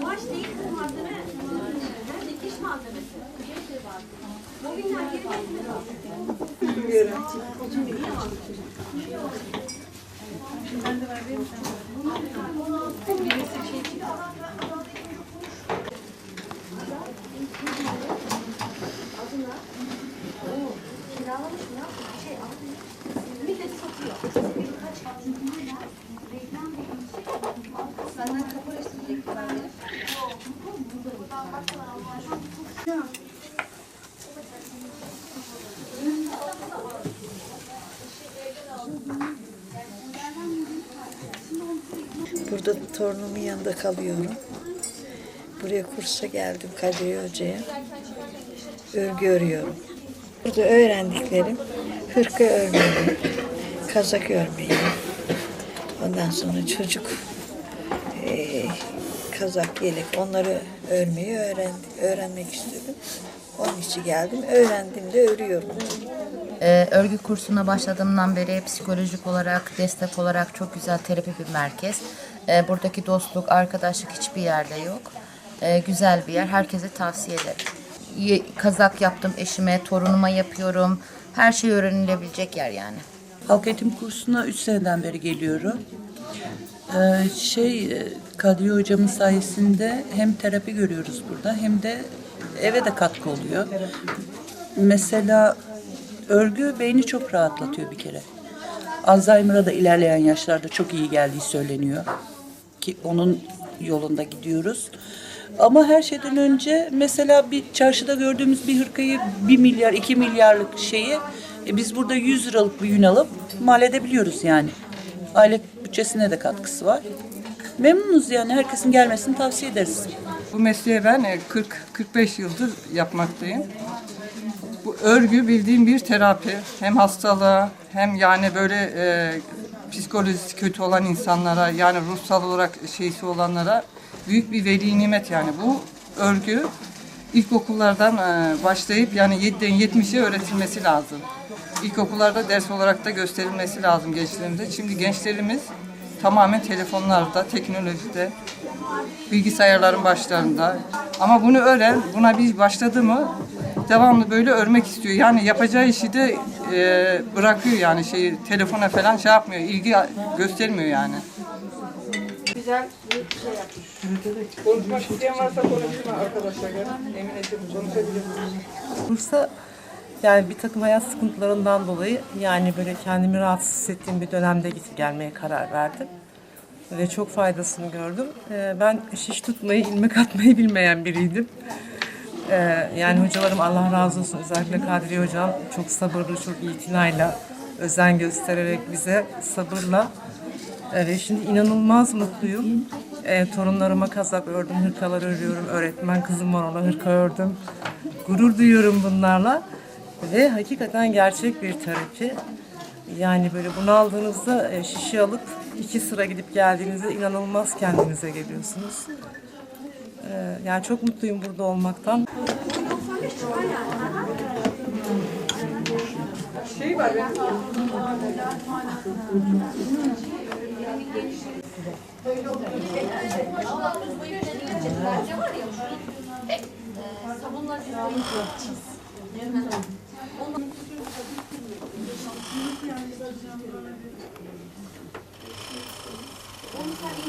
Kumaş değil kız malzeme. Hem dikiş malzemesi. Hepsi var. Bugünler geri getirdi. Millet Burada torunumun yanında kalıyorum. Buraya kursa geldim Kadriye Hoca'ya. Örgü örüyorum. Burada öğrendiklerim hırka örmeyi, kazak örmeyi, ondan sonra çocuk eee, kazak, yelek onları örmeyi öğrendi, öğrenmek istedim. Onun için geldim. Öğrendim de örüyorum. Ee, örgü kursuna başladığımdan beri psikolojik olarak, destek olarak çok güzel terapi bir merkez. Ee, buradaki dostluk, arkadaşlık hiçbir yerde yok. Ee, güzel bir yer. Herkese tavsiye ederim. Ye- Kazak yaptım eşime, torunuma yapıyorum. Her şey öğrenilebilecek yer yani. Halk eğitim kursuna 3 seneden beri geliyorum. Ee, şey e, Kadriye hocamın sayesinde hem terapi görüyoruz burada hem de eve de katkı oluyor. Mesela örgü beyni çok rahatlatıyor bir kere. Alzheimer'a da ilerleyen yaşlarda çok iyi geldiği söyleniyor. Ki onun yolunda gidiyoruz. Ama her şeyden önce mesela bir çarşıda gördüğümüz bir hırkayı bir milyar, iki milyarlık şeyi e, biz burada 100 liralık bir yün alıp mal edebiliyoruz yani. Aile bütçesine de katkısı var. Memnunuz yani herkesin gelmesini tavsiye ederiz. Bu mesleği ben e, 40-45 yıldır yapmaktayım. Bu örgü bildiğim bir terapi. Hem hastalığa hem yani böyle e, psikolojisi kötü olan insanlara yani ruhsal olarak şeysi olanlara büyük bir veli nimet yani. Bu örgü ilkokullardan e, başlayıp yani 7'den 70'e öğretilmesi lazım. İlkokullarda ders olarak da gösterilmesi lazım gençlerimize. Şimdi gençlerimiz tamamen telefonlarda, teknolojide, bilgisayarların başlarında. Ama bunu öğren, buna bir başladı mı devamlı böyle örmek istiyor. Yani yapacağı işi de e, bırakıyor yani şey telefona falan şey yapmıyor, ilgi göstermiyor yani. Güzel bir şey yapmış. Konuşmak isteyen varsa konuşsun arkadaşlar. Emineciğim konuşabilir Bursa yani bir takım hayat sıkıntılarından dolayı yani böyle kendimi rahatsız hissettiğim bir dönemde git gelmeye karar verdim. Ve çok faydasını gördüm. Ee, Ben şiş tutmayı, ilmek atmayı bilmeyen biriydim. Ee, Yani hocalarım Allah razı olsun özellikle Kadriye hocam çok sabırlı, çok itinayla, özen göstererek bize sabırla ve şimdi inanılmaz mutluyum. E, torunlarıma kazak ördüm, hırkalar örüyorum. Öğretmen kızım var ona hırka ördüm. Gurur duyuyorum bunlarla. Ve hakikaten gerçek bir terapi. Yani böyle bunaldığınızda e, şişe alıp iki sıra gidip geldiğinizde inanılmaz kendinize geliyorsunuz. E, yani çok mutluyum burada olmaktan. Şey var benim. Böyle oluyor. Kullandığımız bu yönelirce var ya. Sabunla cilayı.